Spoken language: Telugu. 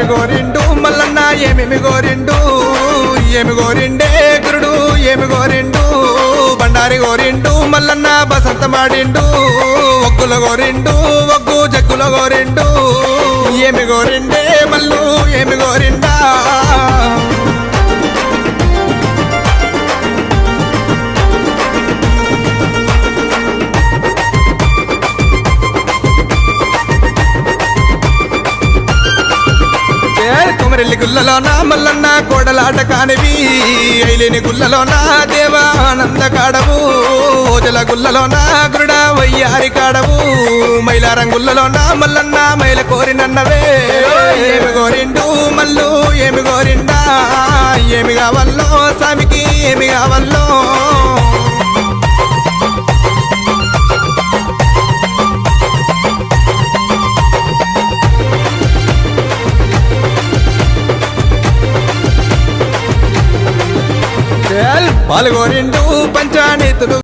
ఏమి గోరిండు మల్లన్న ఏమేమి గోరిండు ఏమి గోరిండే గురుడు? ఏమి గోరిండు బండారి గోరిండు మల్లన్న బసంత మాడిండు ఒగ్గుల గోరిండు ఒగ్గు జగ్గుల గోరిండు ఏమి గోరిండే మల్లు? ఏమి గోరిండా కుమరెల్లి గుల్లలో నా మల్లన్న కోడలాట కానివి. ఐలేని గుల్లలో నా దేవా ఆనంద కాడవు. ఓజల గుల్లలో నా గురుడ వయ్యారి కాడవు. మైలారం గుల్లలో నా మల్లన్న మైల కోరినన్నవే. ఏమి కోరిండు మల్లు ఏమి కోరిండా ఏమి కావాలో స్వామికి ఏమి కావాలో పాల్గొరిండు పంచానీతులు